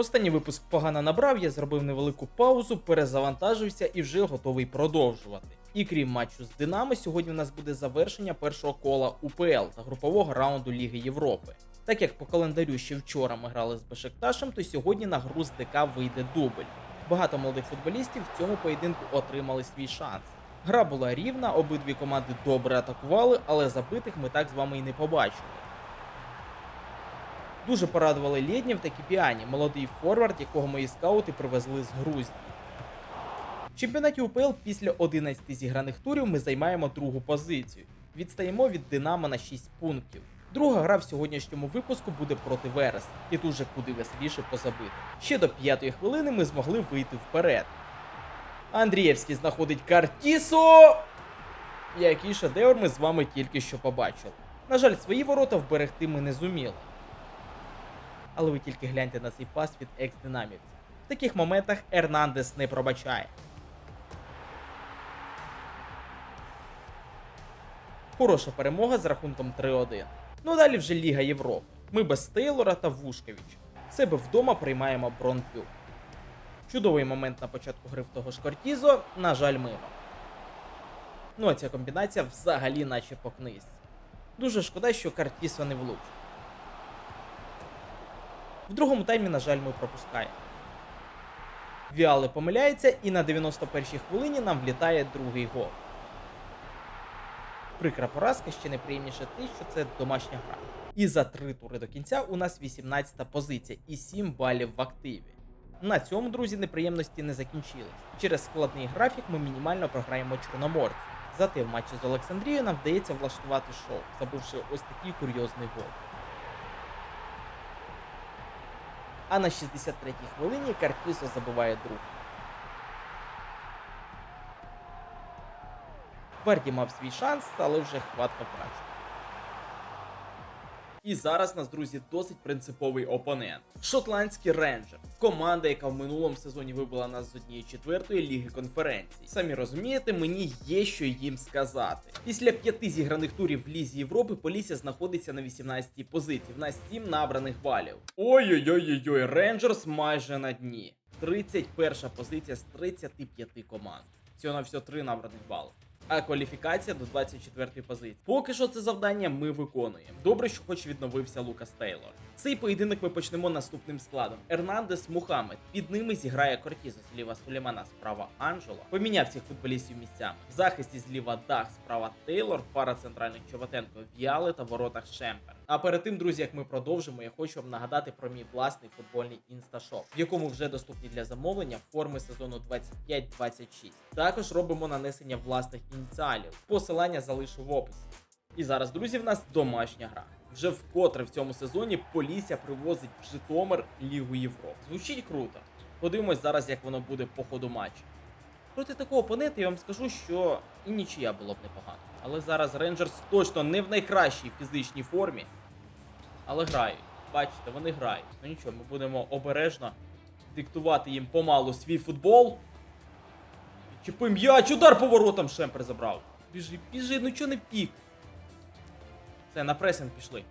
Останній випуск погано набрав, я зробив невелику паузу, перезавантажився і вже готовий продовжувати. І крім матчу з Динамо, сьогодні у нас буде завершення першого кола УПЛ та групового раунду Ліги Європи. Так як по календарю ще вчора ми грали з Бешикташем, то сьогодні на гру з ДК вийде дубль. Багато молодих футболістів в цьому поєдинку отримали свій шанс. Гра була рівна, обидві команди добре атакували, але забитих ми так з вами і не побачили. Дуже порадували Лєднєв та Кіпіані, молодий форвард, якого мої скаути привезли з Грузії. В чемпіонаті УПЛ після 11 зіграних турів ми займаємо другу позицію. Відстаємо від Динамо на 6 пунктів. Друга гра в сьогоднішньому випуску буде проти Вереса, і тут же куди веселіше позабити. Ще до п'ятої хвилини ми змогли вийти вперед. Андрієвський знаходить Картісо! Який шедевр ми з вами тільки що побачили. На жаль, свої ворота вберегти ми не зуміли. Але ви тільки гляньте на цей пас від екс-динамівців. В таких моментах Ернандес не пробачає. Хороша перемога з рахунком 3-1. Ну далі вже Ліга Європи. Ми без Тейлора та Вушкевича. Себе вдома приймаємо Бронпю. Чудовий момент на початку гри в того ж Кортізо, на жаль, мимо. Ну а ця комбінація взагалі наче по книзі. Дуже шкода, що Картісо не влучив. В другому таймі, на жаль, ми пропускаємо. Віали помиляється, і на 91-й хвилині нам влітає другий гол. Прикра поразка ще неприємніше те, що це домашня гра. І за три тури до кінця у нас 18-та позиція і 7 балів в активі. На цьому, друзі, неприємності не закінчились. Через складний графік ми мінімально програємо Чорноморцю. Зате в матчі з Олександрією нам вдається влаштувати шоу, забивши ось такий курйозний гол. А на 63-й хвилині Карквісо забиває друг. Верді мав свій шанс, але вже хватка втрачена. І зараз нас, друзі, досить принциповий опонент. Шотландський рейнджер. Команда, яка в минулому сезоні вибила нас з однієї четвертої ліги конференцій. Самі розумієте, мені є що їм сказати. Після п'яти зіграних турів в Лізі Європи Полісся знаходиться на 18-й позиції, в нас 7 набраних балів. Ой-ой-ой-ой, Рейнджерс майже на дні. 31 позиція з 35 команд. Всього на всього 3 набраних бали а кваліфікація до 24-ї позиції. Поки що це завдання ми виконуємо. Добре, що хоч відновився Лукас Тейлор. Цей поєдинок ми почнемо наступним складом: Ернандес Мухаммед. Під ними зіграє Кортізо зліва Сулеймана, справа Анджело. Поміняв цих футболістів місцями. В захисті зліва Дах, справа Тейлор, пара центральних Човатенко, Віали та воротах Шемпер. А перед тим, друзі, як ми продовжимо, я хочу вам нагадати про мій власний футбольний інсташоп, в якому вже доступні для замовлення форми сезону 25-26. Також робимо нанесення власних ініціалів. Посилання залишу в описі. І зараз, друзі, в нас домашня гра. Вже вкотре в цьому сезоні Полісся привозить в Житомир Лігу Європи. Звучить круто. Подивимось зараз, як воно буде по ходу матчу. Проти такого опонента я вам скажу, що і нічия було б непогано. Але зараз Рейнджерс точно не в найкращій фізичній формі. Але грають. Бачите, вони грають. Ну нічого, ми будемо обережно диктувати їм помалу свій футбол. Чіпи м'яч, удар поворотом Шемпер забрав. Біжи, біжи, ну чого не втік? Все, на пресинг пішли.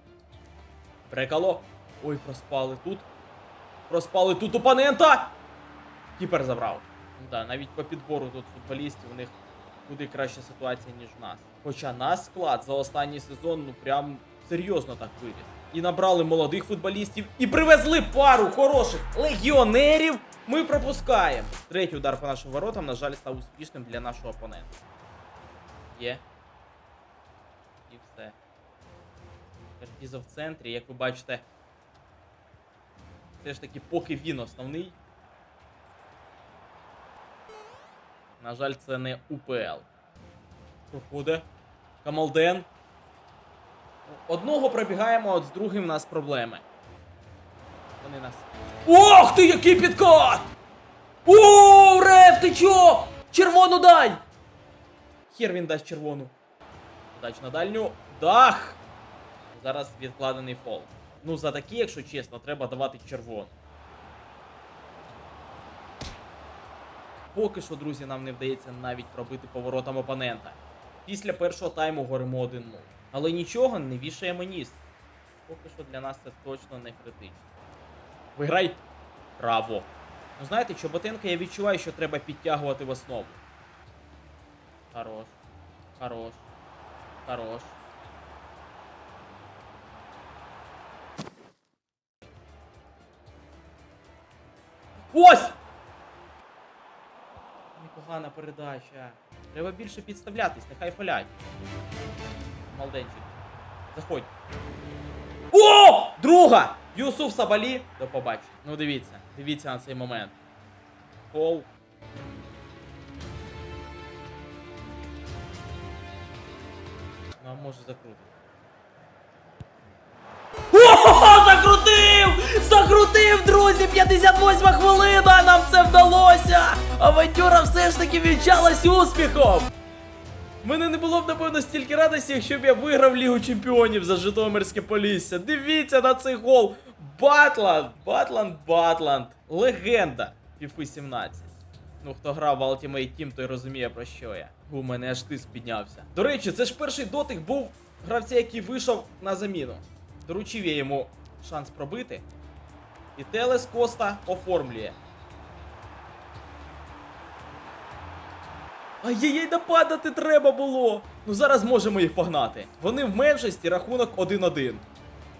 Брекало. Ой, проспали тут. Проспали тут опонента! Кіпер забрав. Ну да, навіть по підбору тут футболістів у них куди краща ситуація, ніж в нас. Хоча наш склад за останній сезон, ну прям серйозно так виріс. І набрали молодих футболістів, і привезли пару хороших легіонерів. Ми пропускаємо. Третій удар по нашим воротам, на жаль, став успішним для нашого опонента. Є. І все. Картізо в центрі, як ви бачите. Все ж таки, поки він основний. На жаль, це не УПЛ. Проходить. Камалден. Одного пробігаємо, от з другим у нас проблеми. Вони нас. Ох ти, який підкат! О, Рев, ти чо? Червону дай! Хер він дасть червону. Дач на дальню. Дах! Зараз відкладений фол. Ну, за такі, якщо чесно, треба давати червону. Поки що, друзі, нам не вдається навіть пробити поворотом опонента. Після першого тайму горимо 1-0. Але нічого, не вішаємо ніс. Поки що для нас це точно не критично. Виграй! Браво! Ну знаєте, Чоботенка я відчуваю, що треба підтягувати в основу. Хорош. Хорош. Хорош. Ось! Непогана передача. Треба більше підставлятись, нехай фалять. Малденчик. Заходь. О! Друга! Юсуф Сабалі. До побачення. Ну дивіться, дивіться на цей момент. Фол. Ну, а може закрутити. О, закрутив! Закрутив, друзі! 58 хвилина! Нам це вдалося! Авантюра все ж таки вінчалась успіхом! Мене не було б, напевно, стільки радості, якщо б я виграв Лігу Чемпіонів за Житомирське Полісся. Дивіться на цей гол! Батланд! Батланд, Батланд! Легенда! FIFA 17. Ну, хто грав в Ultimate Team, той розуміє про що я. У мене аж тиск піднявся. До речі, це ж перший дотик був гравця, який вийшов на заміну. Доручив я йому шанс пробити. І Телес Коста оформлює. Ай-яй-яй, нападати треба було. Ну зараз можемо їх погнати. Вони в меншості рахунок 1-1.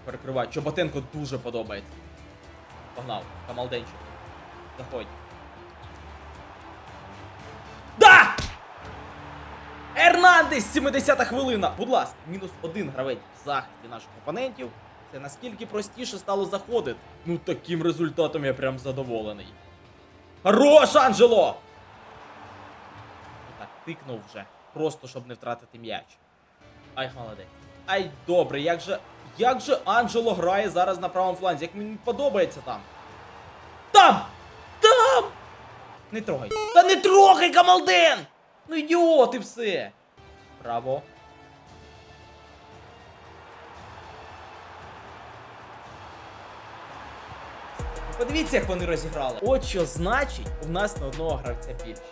Перекривай. Чоботенко дуже подобається. Погнав, Камалденчик. Заходь. Да! Ернандес, 70-та хвилина. Будь ласка, мінус один гравець в захисті наших опонентів. Це наскільки простіше стало заходити. Ну таким результатом я прям задоволений. Хорош, Анджело! Тикнув вже. Просто щоб не втратити м'яч. Ай, молодець. Ай, добре, як же. Як же Анджело грає зараз на правому фланзі? Як мені подобається там. Там! Там! Не трогай. Та не трогай, Камалден! Ну ідіот і все. Браво. Подивіться, як вони розіграли. От що значить, у нас на одного гравця більше.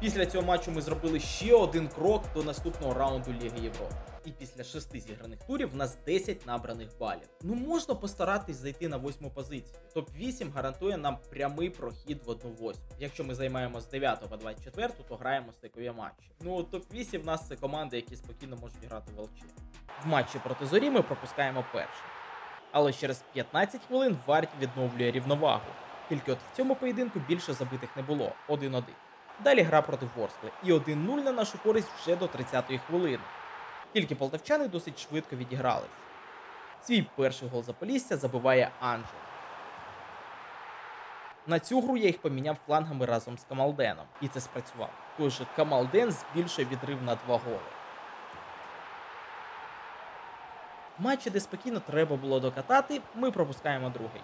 Після цього матчу ми зробили ще один крок до наступного раунду Ліги Європи. І після шести зіграних турів в нас 10 набраних балів. Ну можна постаратись зайти на восьму позицію. Топ 8 гарантує нам прямий прохід в одну восьму. Якщо ми займаємо з 9 по 24, то граємо стикові матчі. Ну топ 8 в нас це команди, які спокійно можуть грати в ЛЧ. В матчі проти зорі ми пропускаємо перший. Але через 15 хвилин Варт відновлює рівновагу. Тільки от в цьому поєдинку більше забитих не було 1-1. Далі гра проти Ворскли і 1-0 на нашу користь вже до 30-ї хвилини. Тільки полтавчани досить швидко відігрались. Свій перший гол за Полісся забиває Анджел. На цю гру я їх поміняв флангами разом з Камалденом, і це спрацювало. Той же Камалден збільшує відрив на два голи. Матчі, де спокійно треба було докатати, ми пропускаємо другий.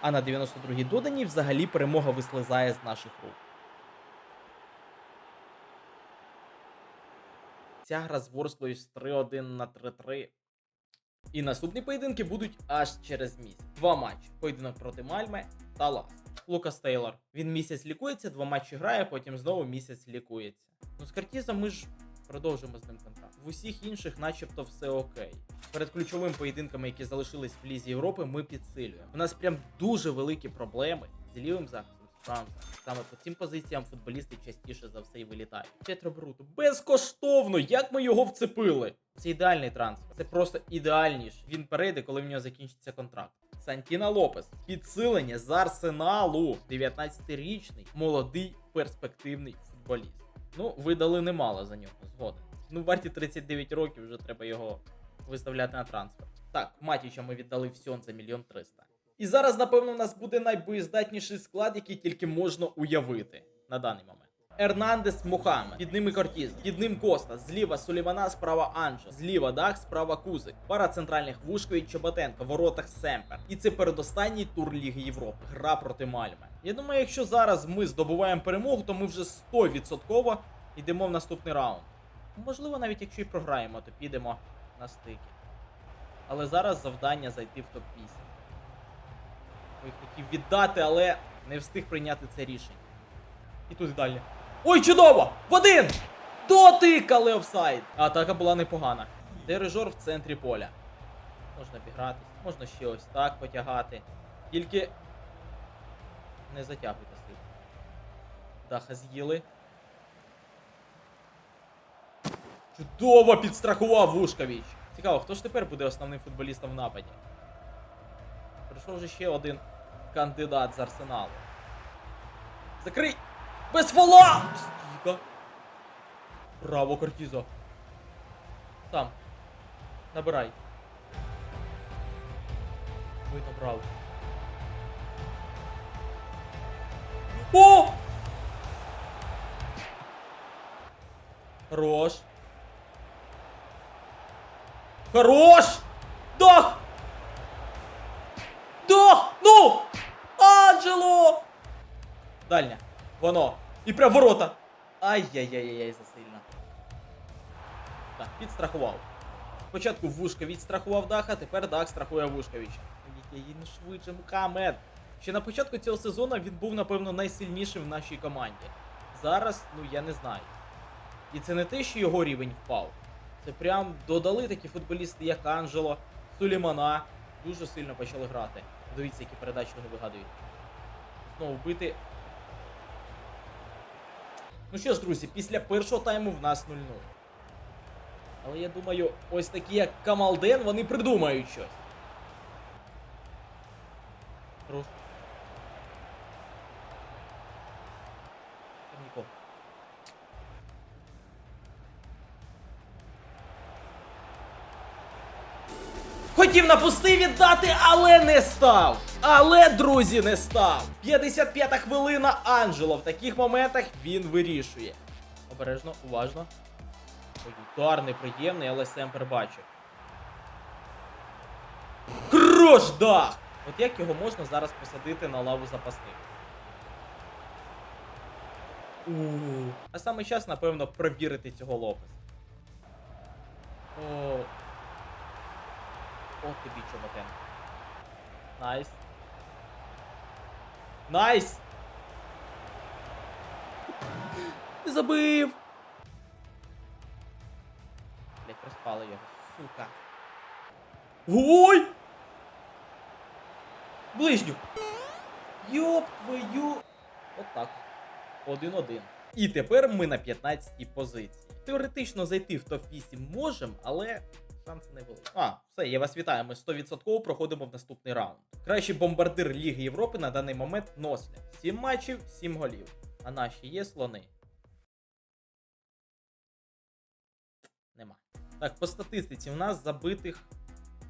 А на 92-й доданій взагалі перемога вислизає з наших рук. Ця гра з Ворсклою з 3-1 на 3-3. І наступні поєдинки будуть аж через місяць. Два матчі: поєдинок проти Мальме та Лас. Лукас Тейлор. Він місяць лікується, два матчі грає, потім знову місяць лікується. Ну з Картізом ми ж продовжимо з ним контракт. В усіх інших, начебто, все окей. Перед ключовими поєдинками, які залишились в Лізі Європи, ми підсилюємо. У нас прям дуже великі проблеми з лівим захистом. З. Саме по цим позиціям футболісти частіше за все і вилітають. Петро Бруто, безкоштовно! Як ми його вцепили? Це ідеальний трансфер. Це просто ідеальніш. Він перейде, коли в нього закінчиться контракт. Сантіна Лопес, підсилення з арсеналу. 19-річний, молодий, перспективний футболіст. Ну, видали немало за нього, згоден. Ну, варті 39 років, вже треба його виставляти на трансфер. Так, Матіча ми віддали всьон за мільйон триста. І зараз, напевно, у нас буде найбоєздатніший склад, який тільки можна уявити на даний момент. Ернандес Мухаммед, під ними Кортіз, під ним Коста, зліва Сулеймана, справа Анджо, зліва Дах, справа Кузик, пара центральних Вушко і Чоботенко, воротах Семпер. І це передостанній тур Ліги Європи, гра проти Мальме. Я думаю, якщо зараз ми здобуваємо перемогу, то ми вже 100% йдемо в наступний раунд. Можливо, навіть якщо і програємо, то підемо на стики. Але зараз завдання зайти в топ-8. Ой, хотів віддати, але не встиг прийняти це рішення. І тут далі. Ой, чудово! В один! Дотик, але офсайд! Атака була непогана. Дирижор в центрі поля. Можна обігратись, можна ще ось так потягати. Тільки. Не затягуйте сильно. Даха з'їли. Чудово підстрахував Вушкович. Цікаво, хто ж тепер буде основним футболістом в нападі? Прийшов вже ще один кандидат з арсеналу. Закрий! Без фола! Стійка. Браво, Кортізо. Сам. Набирай. Ой, набрав. О! Хорош. Хорош! Дох! Анджело! Дальня. Воно. І прям ворота. Ай-яй-яй-яй, засильно. Так, підстрахував. Спочатку Вушка відстрахував Даха, тепер Дах страхує Вушковича. Який швидше Мухаммед. Ще на початку цього сезону він був, напевно, найсильнішим в нашій команді. Зараз, ну я не знаю. І це не те, що його рівень впав. Це прям додали такі футболісти, як Анджело, Сулімана. Дуже сильно почали грати. Дивіться, які передачі вони вигадують. Знову вбити. Ну що ж, друзі, після першого тайму в нас 0-0. Але я думаю, ось такі, як Камалден, вони придумають щось. Хотів на пустий віддати, але не став. Але, друзі, не став. 55-та хвилина Анджело. В таких моментах він вирішує. Обережно, уважно. Удар неприємний, але Семпер бачив. Хорош дах! От як його можна зараз посадити на лаву запасних? у А саме час, напевно, провірити цього Лопеса. О. От тобі чоботен. Найс. Найс! Не забив! Блять, проспали його. Сука. Ой! Ближню! Йоп твою! Отак. Один-один. І тепер ми на 15-й позиції. Теоретично зайти в топ-8 можемо, але шанси невеликі. А, все, я вас вітаю. Ми 100% проходимо в наступний раунд. Кращий бомбардир Ліги Європи на даний момент Носля. 7 матчів, 7 голів. А наші є слони. Нема. Так, по статистиці у нас забитих.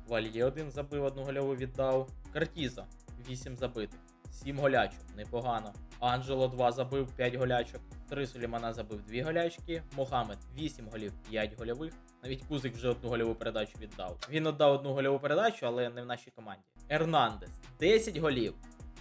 Вальє один забив, одну гольову віддав. Картіза 8 забитих. 7 голячок, непогано. Анджело 2 забив, 5 голячок. 3 Сулімана забив 2 голячки. Мохамед 8 голів, 5 гольових. Навіть Кузик вже одну гольову передачу віддав. Він віддав одну гольову передачу, але не в нашій команді. Ернандес 10 голів,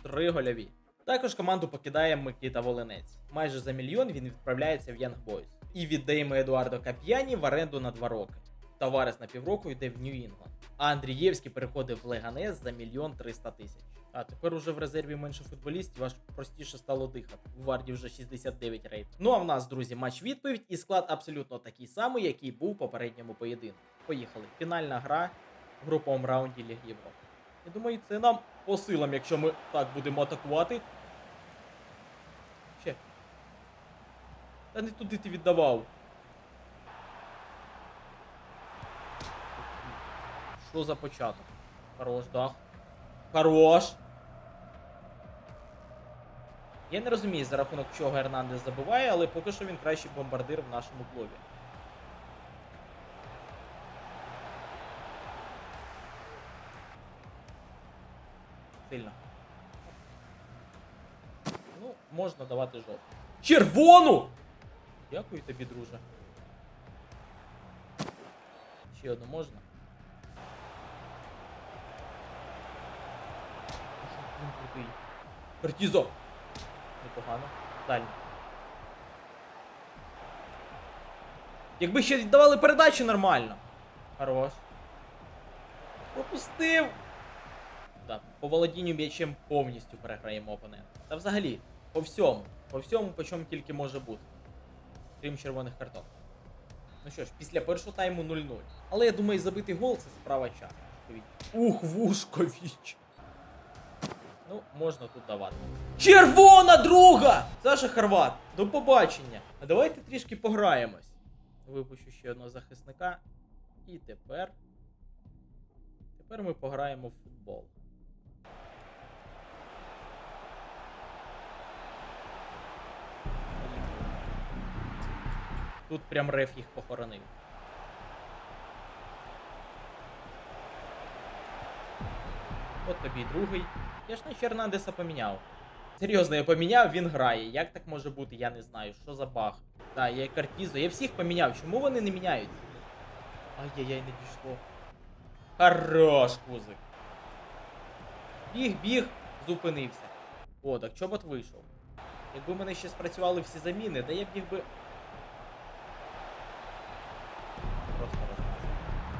3 гольові. Також команду покидає Микита Волинець. Майже за мільйон він відправляється в Young Boys. І віддаємо Едуардо Кап'яні в оренду на 2 роки. Таварес на півроку йде в Нью-Інгланд. А Андрієвський переходив в Леганес за мільйон 300 тисяч. А тепер уже в резерві менше футболістів, аж простіше стало дихати. В Варді вже 69 рейт. Ну а в нас, друзі, матч відповідь і склад абсолютно такий самий, який був в попередньому поєдинку. Поїхали. Фінальна гра в груповому раунді Ліги Європи. Я думаю, це нам по силам, якщо ми так будемо атакувати. Ще. Та не туди ти віддавав. Що за початок? Хорош, дах. Хорош. Я не розумію, за рахунок чого Ернандес забиває, але поки що він кращий бомбардир в нашому клубі. Сильно. Ну, можна давати жовту. Червону! Дякую тобі, друже. Ще одну можна? Картізо! Непогано. Далі. Якби ще віддавали передачу нормально. Хорош. Пропустив. Так, по володінню м'ячем повністю переграємо опонента. Та взагалі, по всьому. По всьому, по чому тільки може бути. Крім червоних карток. Ну що ж, після першого тайму 0-0. Але я думаю, забитий гол це справа часу. Ух, Вушковіч. Ну, можна тут давати. Червона друга! Саша Хорват, до побачення. А давайте трішки пограємось. Випущу ще одного захисника. І тепер. Тепер ми пограємо в футбол. Тут прям реф їх похоронив. От тобі другий. Я ж наче Ернандеса поміняв. Серйозно, я поміняв, він грає. Як так може бути, я не знаю. Що за баг? Так, я Картізо, я всіх поміняв. Чому вони не міняються? Ай-яй-яй, не дійшло. Хорош, кузик. Біг, біг, зупинився. О, так чобот вийшов. Якби мене ще спрацювали всі заміни, да я б їх би. Просто розмазав.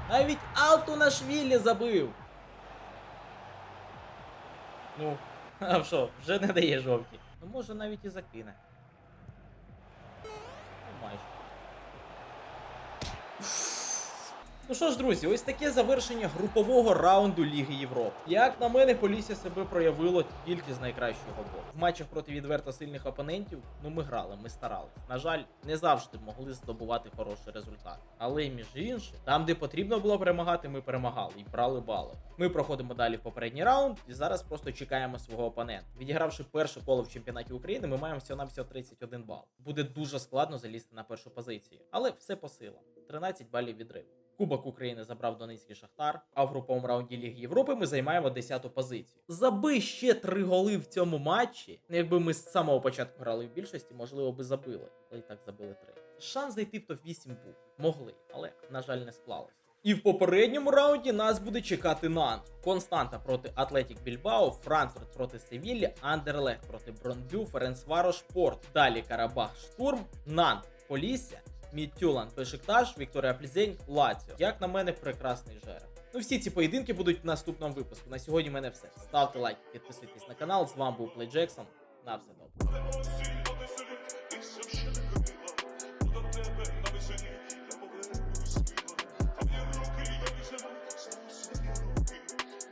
Навіть Алтунашвілі забив. Ну, а що, вже не дає жовті. Ну може навіть і закине. Ну, майже. Ну що ж, друзі, ось таке завершення групового раунду Ліги Європи. Як на мене, Полісся себе проявило тільки з найкращого боку. В матчах проти відверто сильних опонентів, ну ми грали, ми старались. На жаль, не завжди могли здобувати хороший результат. Але між іншим, там, де потрібно було перемагати, ми перемагали і брали бали. Ми проходимо далі в попередній раунд, і зараз просто чекаємо свого опонента. Відігравши перше коло в чемпіонаті України, ми маємо всього на всього 31 бал. Буде дуже складно залізти на першу позицію, але все по силам. 13 балів відрив. Кубок України забрав Донецький Шахтар, а в груповому раунді Ліги Європи ми займаємо 10-ту позицію. Заби ще три голи в цьому матчі. Якби ми з самого початку грали в більшості, можливо, би забили, але і так забили три. Шанс зайти в топ-8 був. Могли, але, на жаль, не склалось. І в попередньому раунді нас буде чекати Нант. Константа проти Атлетік Більбао, Франкфурт проти Севіллі, Андерлехт проти Бронбю, Ференцварош Порт. Далі Карабах Штурм, Нант, Полісся, Мідтюлан, Бешикташ, Вікторія Плізень, Лаціо. Як на мене, прекрасний жереб. Ну всі ці поєдинки будуть в наступному випуску. На сьогодні в мене все. Ставте лайк, підписуйтесь на канал. З вами був Плей Джексон. На все добре.